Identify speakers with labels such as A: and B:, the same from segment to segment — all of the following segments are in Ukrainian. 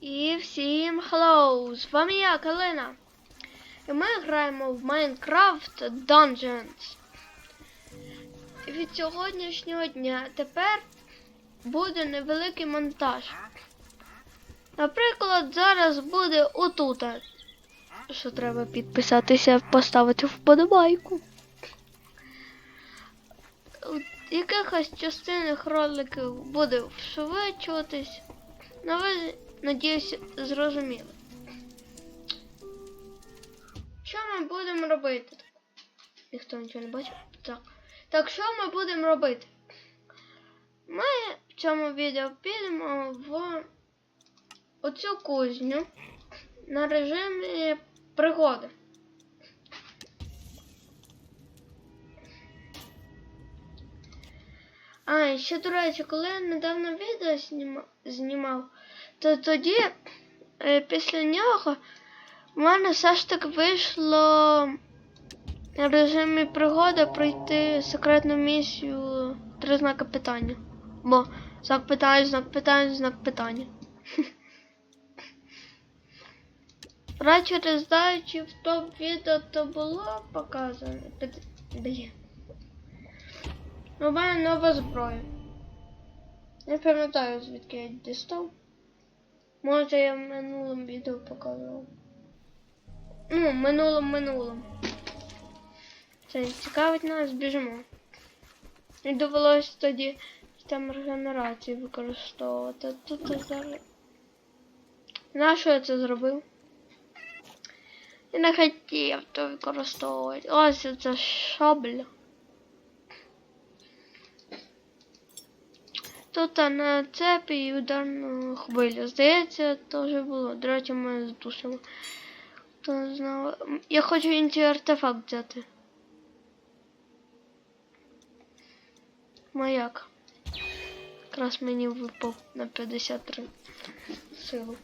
A: І всім hello! З вами я, Калина. І ми граємо в Minecraft Dungeons. Від сьогоднішнього дня тепер буде невеликий монтаж. Наприклад, зараз буде отут. Що треба підписатися, поставити вподобайку. Якихось частинах роликів буде вшвидшуватись. Надіюсь, зрозуміли. Що ми будемо робити? Ніхто нічого не бачив? Так. Так, що ми будемо робити? Ми в цьому відео підемо в оцю кузню на режимі пригоди. А, ще, до речі, коли я недавно відео знімав, то тоді, е, після нього, в мене все ж таки вийшло в режимі пригоди пройти секретну місію три знаки питання. Бо знак питання, знак питання, знак питання. Радше роздаючи в топ відео то було показано. Блін. У мене нова зброя. Не пам'ятаю, звідки я дістав. Може я в минулому відео показував. Ну, в минулому минулому. Це цікавить нас, біжимо. І довелось тоді там регенерацію використовувати. Тут я зараз. Нащо я це зробив? Я не хотів то використовувати. Ось це шабля. Тут на цепі і ударну хвилю. Здається, то вже було. До речі, ми здушимо. Хто знав. Я хочу інший артефакт взяти. Маяк. Якраз мені випав на 53 силу.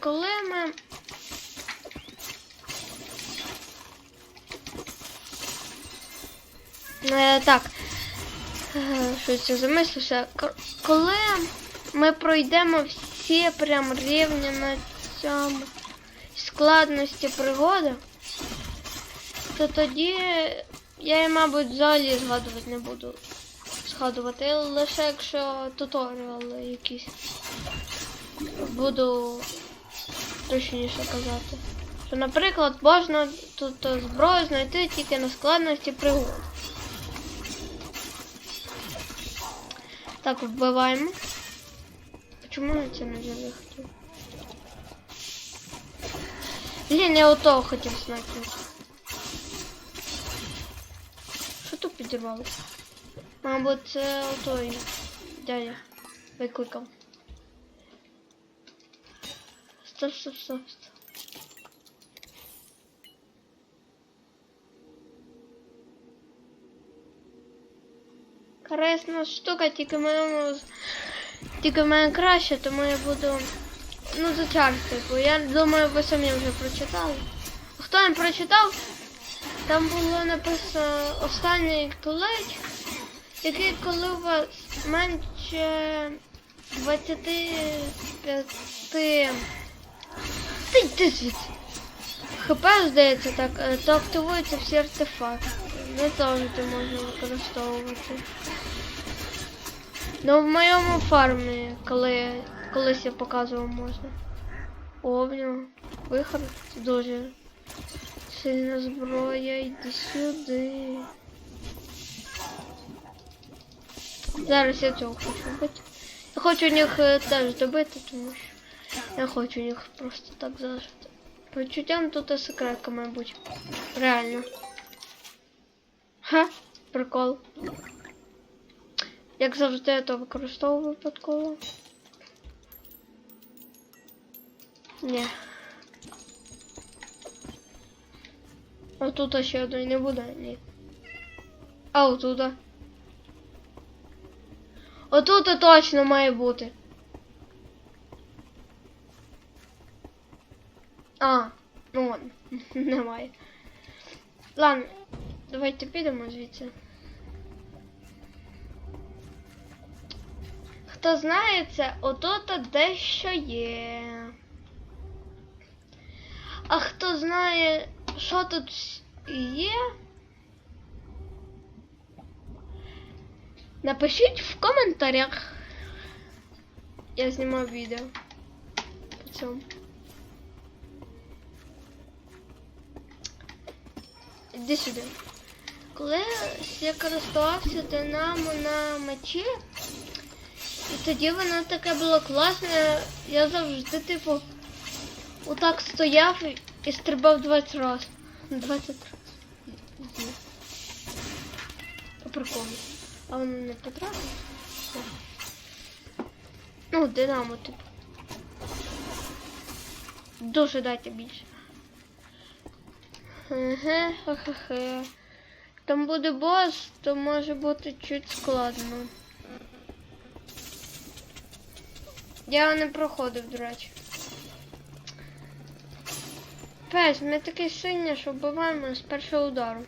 A: Коли ми так. Е, Щось я замислився. Коли ми пройдемо всі прям рівні на цьому складності пригоди, то тоді я, мабуть, взагалі згадувати не буду. Згадувати, лише якщо туторіали якісь. Буду точніше казати. Що, наприклад, можна тут зброю знайти тільки на складності пригод. Так, вбиваємо. Чому я це не захотів? Блін, я отого хотів снайпнути. Що тут підірвало? Мабуть, це отой дядя викликав. Стоп, стоп, стоп, стоп. Корисна штука, тільки в мене тільки мене краще, тому я буду ну зачарти, бо я думаю, ви самі вже прочитали. Хто не прочитав, там було написано останній клич, який коли у вас менше 25 Ти йди. ХП, здається, так, е, то активуються всі артефакти. Завжди можна використовувати. Ну, в моєму фармі, коли колись я показував можна. О, в нього вихор дуже сильна зброя, йди сюди. Зараз я цього хочу вбити. Я хочу них е, теж добити, тому що я хочу їх просто так залишити. Почуттям тут і секретка, мабуть. Реально. Ха, прикол. Як завжди я то використовую випадково. Ні. А тут ще одної не буде, ні. А отуда. Отут точно має бути. А, ну ладно, немає. Ладно, давайте підемо звідси. хто знає це, отут дещо є. А хто знає, що тут є, напишіть в коментарях. Я знімав відео по цьому. Іди сюди. Коли я користувався динамо на мечі, і тоді воно таке було класне, я завжди, типу, отак стояв і- стрибав 20 разів. 20 разів. По приколу. А воно не потрапило? Ну, динамо, типу. Дуже дайте більше. Еге, хе-хе-хе. Там буде бос, то може бути чуть складно. Я не проходив, до речі. Пес, ми такий сильний, що вбиваємо з першого удару.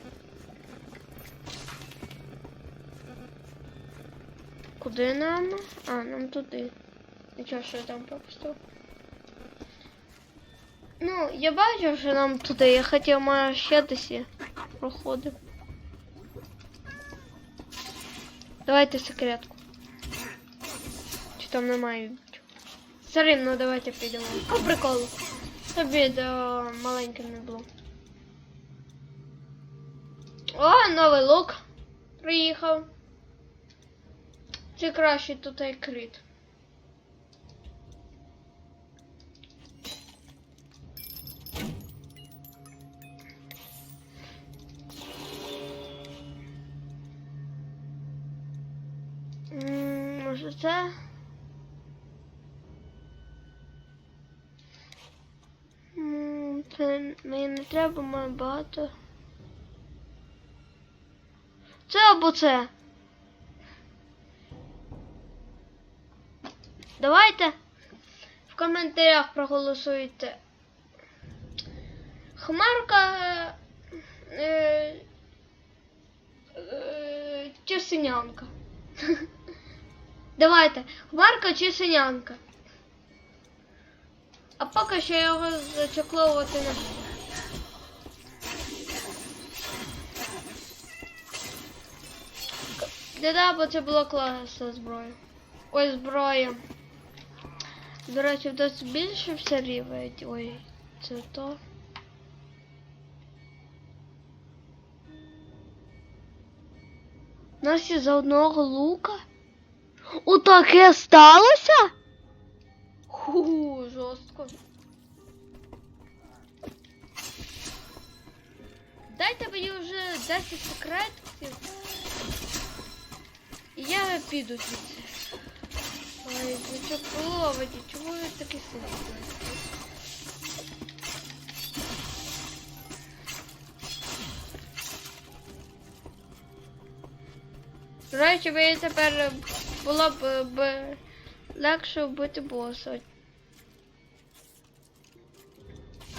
A: Куди нам? А, нам туди. Нічого, що я там пропустив. Ну, я бачив, що нам туди. Я хотів, може, ще є проходив. Давайте секретку. Чи там немає? Все ну давайте підемо. По приколу. Тобі до маленьким не було. О, новий лук. Приїхав. Чи краще тут крит. Це? Це мені не треба, має багато. Це або це. Давайте в коментарях проголосуйте. Хмарка е, е, чи синянка. Давайте, хмарка чи синянка. А поки що його зачекловувати не буду. Да-да, бо це була класна зброя. Ой, зброя. До речі, хтось більше все рівень. Ой, це то. У нас із одного лука? Отаке сталося? Ху, жорстко. Дайте мені вже 10 секретів. І я піду звідси. Ой, ви що половите? Чому ви такі сильні? До речі, мені тепер було б, б легше вбити боса.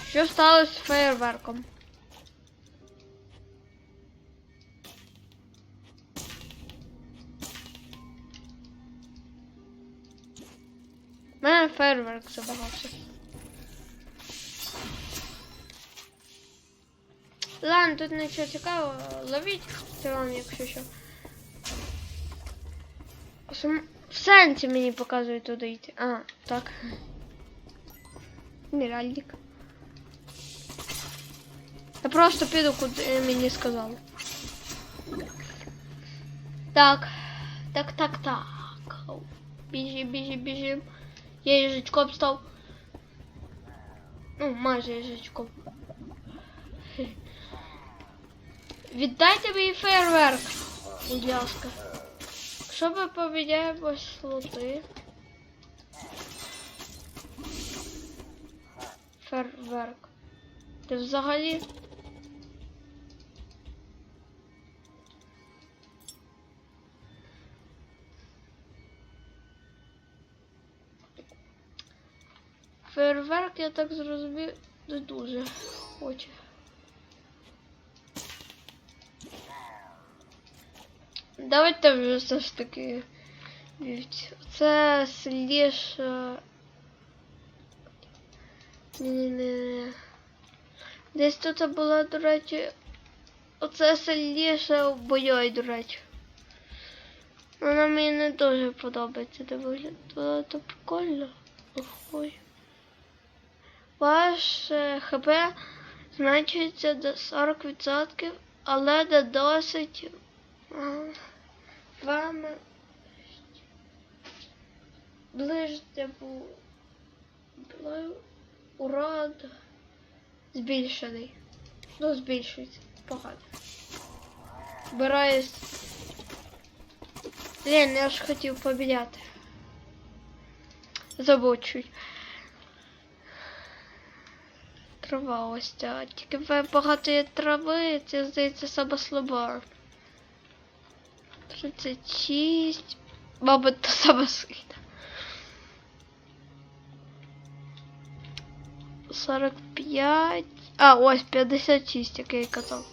A: Що сталося з фейерверком? У мене фейерверк забагався. Ладно, тут нічого цікавого. Ловіть трон, якщо що. См- В сенсі мені показують туди йти. А, так. Міральник. Я просто піду, куди мені сказали. Так. Так, так, так. Біжи, біжи, біжи. Я їжачком став. Ну, майже їжачком. Хе. Віддайте мені фейерверк, будь ласка. Ми поміняємо слоти. Фейерверк. Ти взагалі. Фейерверк, я так зрозумів, не дуже хоче. Давайте вже все ж таки. Це сліж. е, Ні-ні-ні. Десь тут була, до речі. Оце сильніше в бойой, до речі. Вона мені не дуже подобається, де виглядає. То прикольно. Ой. Ваше ХП зменшується до 40%, але до досить вами ближче був урод збільшений. Ну, збільшується. Погано. Збираюсь. Блін, я ж хотів побіляти. Забув чуть. Трава ось ця. Тільки багато є трави, це здається саме слаба. 36. Мабуть, то саме сильна. 45. А, ось 56, як я і казав.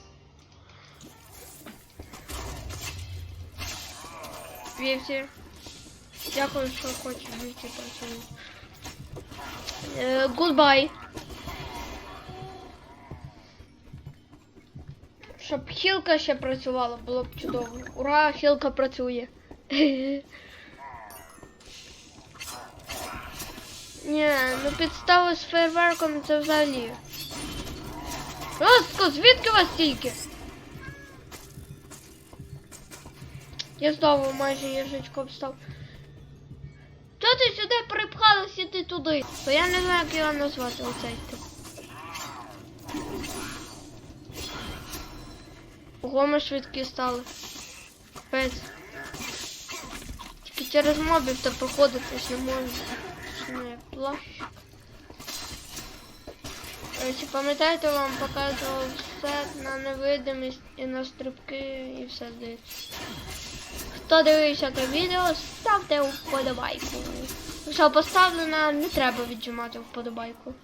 A: Вівці. Дякую, що хочеш вівці працюють. Е, Goodbye. Щоб хілка ще працювала, було б чудово. Ура, хілка працює. Ні, ну підстави з фейерверком це взагалі. Ростко, звідки вас стільки? Я знову майже їжачком став. Чого ти сюди припхалась і ти туди? То я не знаю, як його назвати оцей тип. Ого, ми швидкі стали. Пець. Тільки через мобів то проходитись не можна. Плащ. Короче, пам'ятаєте, вам показував все на невидимість і на стрибки і все здається. Хто дивився те відео, ставте вподобайку. Якщо поставлено, не треба віджимати вподобайку.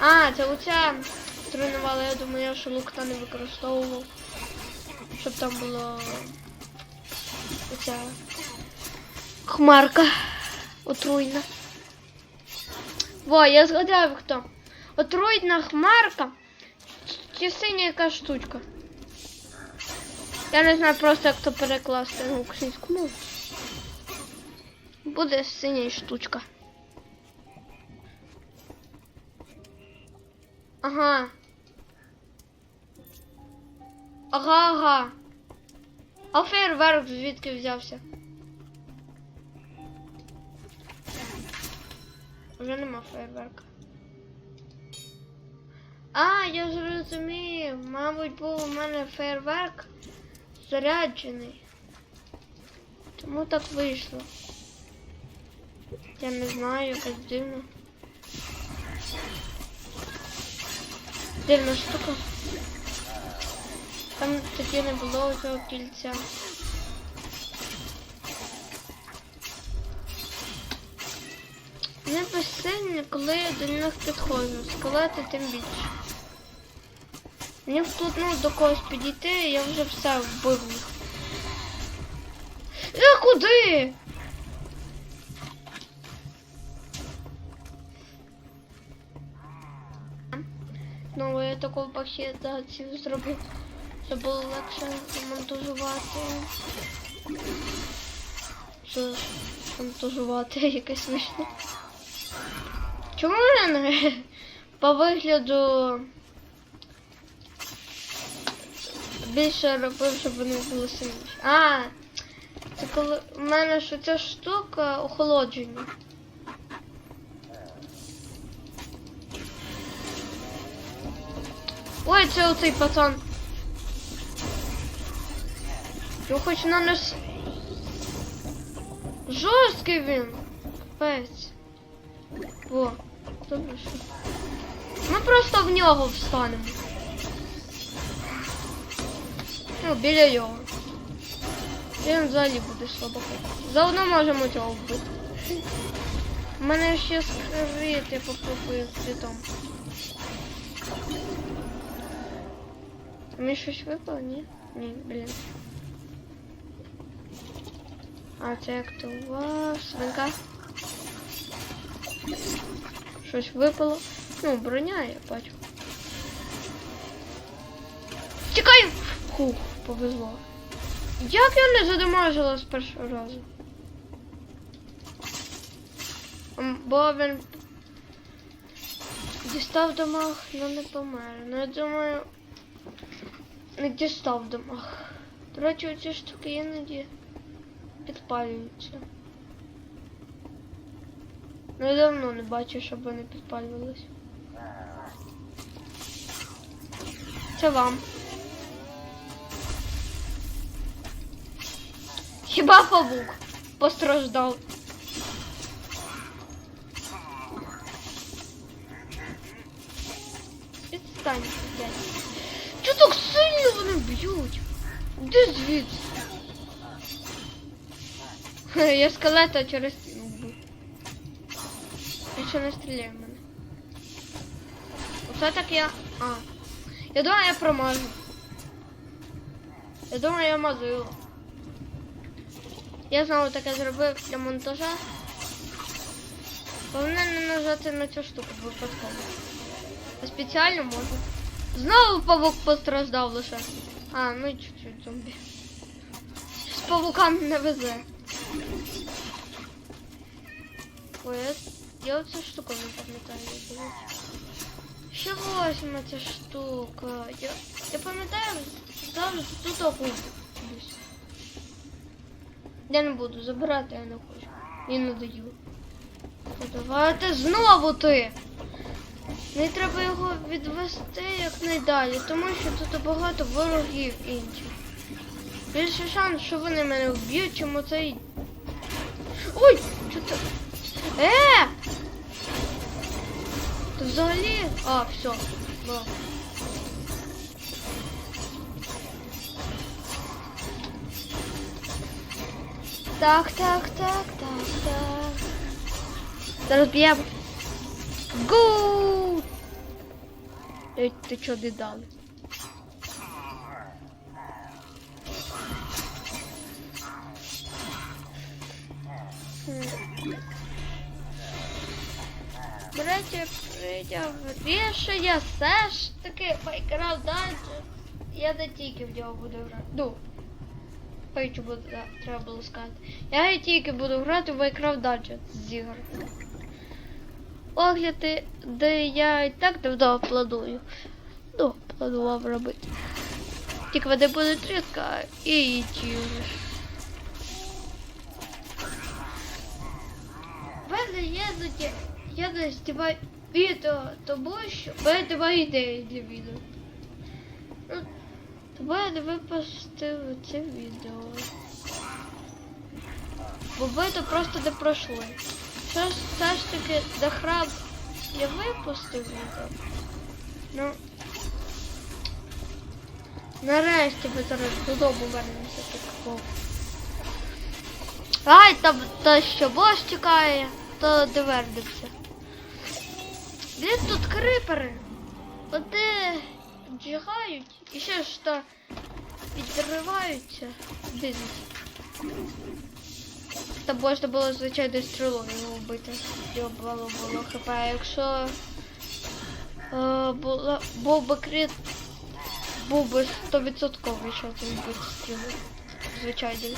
A: А, це оце тренували, я думаю, що лукта не використовував. Щоб там було оця хмарка отруйна. Во, я згадав хто. Отруйна хмарка. Чи синя яка штучка? Я не знаю просто як то перекласти на українську мову. Буде синя штучка. Ага. Ага, ага. А фейерверк звідки взявся? Вже нема фейерверка. А, я зрозумів. Мабуть, був у мене фейерверк заряджений. Тому так вийшло. Я не знаю, якось дивно. Дивна штука. Там тоді не було цього кільця. Не безсильні, коли я до них підходжу. Скелети тим більше. Мені тут ну, до когось підійти, я вже все вбив їх. Е, куди? Ну, я таку пакет хотів зробити, щоб було легше монтажувати. Що монтажувати якесь вийшло. Чому мене по вигляду більше робив, щоб вони були сильніші? А, це коли в мене ж ця штука охолодження. Ой, це оцей пацан. Його хоч на нас. Жорсткий він. Капець. О, добре що. Ми просто в нього встанемо. Ну, біля його. Він взагалі буде слабаком. Заодно можемо цього вбити. У мене ще скрит, я попробую цвітом. Мені щось випало, ні? Ні, блін. А, це як то у вас свинка. Щось випало. Ну, броня, я бачу. Тікай! Хух, повезло. Як я не задамажила з першого разу? Бо він дістав дамаг, але не помер. Ну, я думаю, не дістав дамаг. До речі, оці штуки іноді підпалюються. Ну, я давно не бачу, щоб вони підпалювалися. Це вам. Хіба павук постраждав? Відстань, блядь. Чого так сильно вони б'ють? Де звідси? Я скелета через стіну вбив. Ще не стріляє в мене. Оце так я. А. Я думаю, я промажу. Я думаю, я мазила. Я знову таке зробив для монтажа. Головне не нажати на цю штуку випадково. А спеціально можу. Знову павук постраждав лише. А, ну і чуть-чуть зомбі. З павукам не везе. Ой, я, я оцю штуку не пам'ятаю. Ще восьма ця штука. Я, я пам'ятаю, завжди тут окунь. Я не буду забирати, я не хочу. І не даю. Ну, Давайте знову ти. Мені треба його відвести якнайдалі, тому що тут багато ворогів інших. Більше шанс, що вони мене вб'ють, чим оцей. Ой! Це? Е! Ти взагалі. А, все. Да. Так, так, так, так, так. Зараз б'ємо. Гу! Ей, ти чого не? Речі, прийняв рішення все ж таки поіграв далі. Я не тільки в нього буду грати. Ну, Пейчу буде, да, треба було сказати. Я не тільки буду грати в Minecraft Dungeon з ігор. Огляди, де я і так давно планую. Ну, планував робити. Тільки вони будуть рідко і ті вже. Я не знімаю відео, тому що в ідеї для відео. Ну, тому я не випустив це відео. Бо ви просто не пройшли. Все все ж таки до храм я випустив відео. Ну. Нарешті ми зараз додому вернемося такого. Ай, там та що бос чекає, то де вернемося. Тут крипери. Вони джигають і ще ж то відриваються. Дивіться. Та можна було, звичайно, стрілою його вбити. Його було було хп. Якщо е, була, був би крит, був би 100% що це вбити стрілою. Звичайно.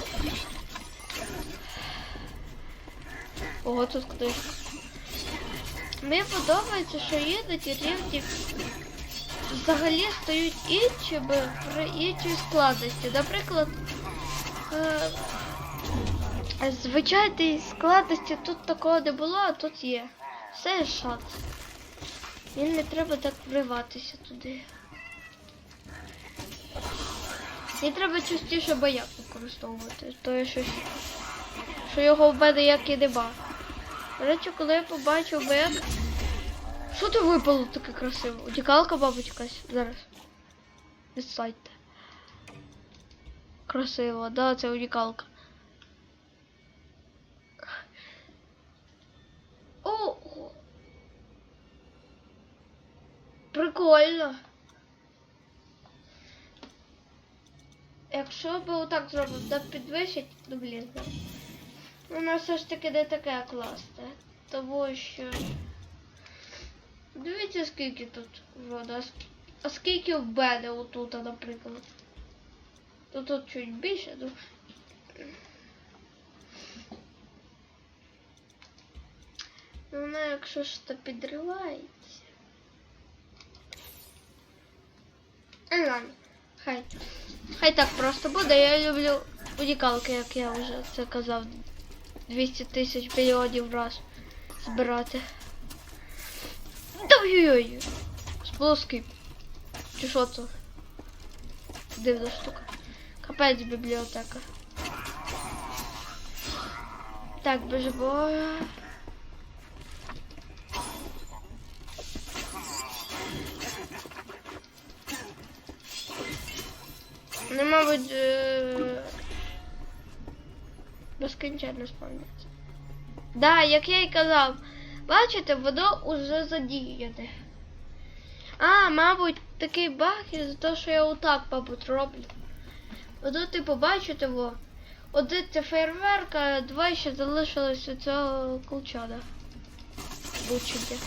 A: Ого, тут книжка. Мені подобається, що іноді рівні взагалі стають іншими при іншій складності. Наприклад, е, складності тут такого не було, а тут є. Все є шанс. Він не треба так вриватися туди. І треба частіше бояк використовувати. То є щось, що його в мене як і нема. До речі, коли я побачив бояк... Що ти випало таке красиво? Утікалка, мабуть, якась зараз. Відсадьте. Красиво, да, це унікалка. О! Прикольно. Якщо би отак зробив, да підвищить, ну блін. Вона все ж таки не таке класне. Тому що. Дивіться, скільки тут вода. а ск- А скільки в мене отут, наприклад. Тут тут чуть більше, ну. Ну, вона якщо ж то підривається. А, ну ладно, хай. Хай так просто буде. Я люблю унікалки, як я вже це казав. 200 тисяч мільйонів раз збирати. Ой-ой-ой. Сплоский. Чи що це? Дивна штука. Капець бібліотека. Так, бежимо. Ну, мабуть, е... безкінченно спавняться. Да, як я й казав, бачите, воно уже задіяне. А, мабуть, такий баг із-за того, що я отак, мабуть, роблю. Ото ти побачите во. Один це фейерверк, а два ще залишилось у цього колчана. Бучення.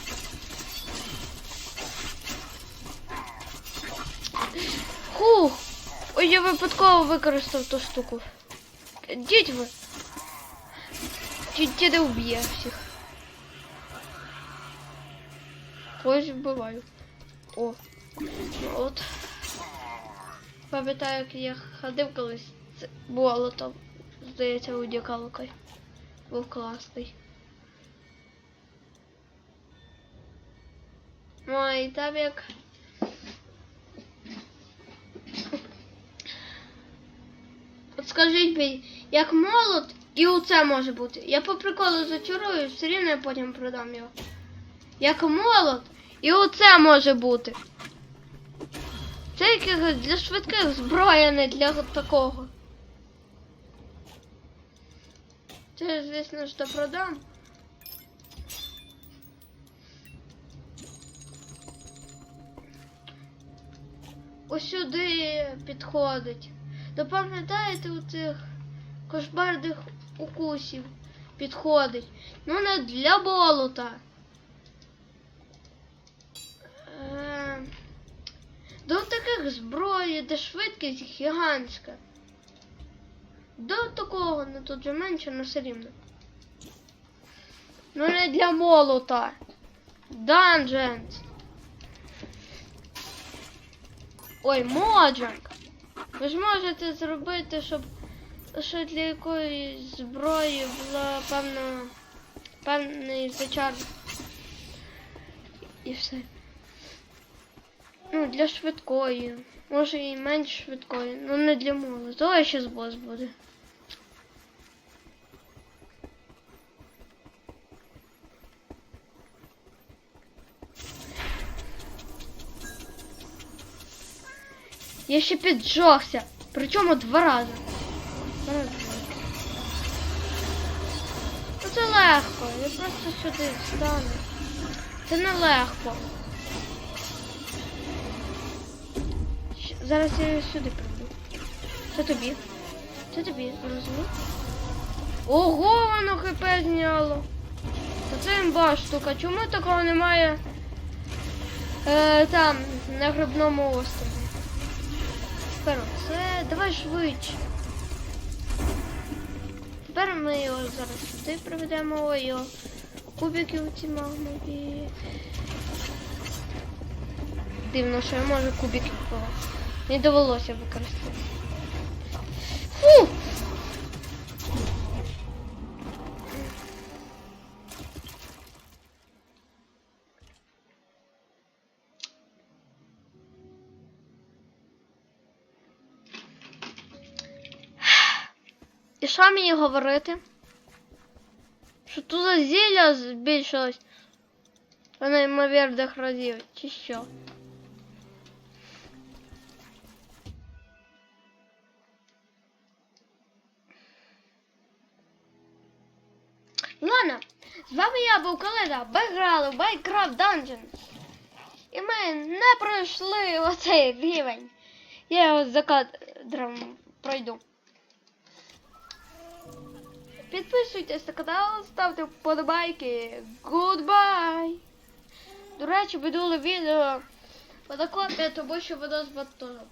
A: Хух! Ой, я випадково використав ту штуку. Діть ви. Ті ті не вб'є всіх. Ось вбиваю. О. Ну от. Пам'ятаю, як я ходив колись з болотом. Здається, унікалкою. Був класний. Ой, там як. От скажіть мені, як молот і оце може бути. Я по приколу зачарую, все рівно я потім продам його. Як молот і оце може бути. Це якихось для швидких зброя, не для такого. Це, звісно, що продам. Ось підходить. То пам'ятаєте у цих кошмарних укусів підходить. Ну не для болота. Е, До таких зброї, де швидкість гігантська. До такого, ну тут же менше, але все рівно. Ну не для молота. Dungeons. Ой, моджанг. Ви ж можете зробити, щоб ще для якоїсь зброї була певна певний зачар. І все. Ну, для швидкої. Може і менш швидкої. Ну не для молу. То ще бос буде. Я ще піджогся. Причому два рази. Ну це легко. Я просто сюди встану. Це не легко. Зараз я сюди прийду. Це тобі. Це тобі, розумієш? Ого, воно хп зняло. Та це імба штука. Чому такого немає е, там, на грибному острові? Тепер це давай швидше. Тепер ми його зараз сюди приведемо його кубики ці магмові. Дивно, що я можу кубики. Не довелося використати. Фу! І що мені говорити? Що тут зілля збільшилось в неймовірних разів, чи що? Ладно, з вами я був Калида, ми грали в Minecraft Dungeons. І ми не пройшли оцей рівень. Я його за кадром пройду. Підписуйтесь на канал, ставте вподобайки. Goodbye! До речі, минуле відео фотокопія, тому що воно з батоном.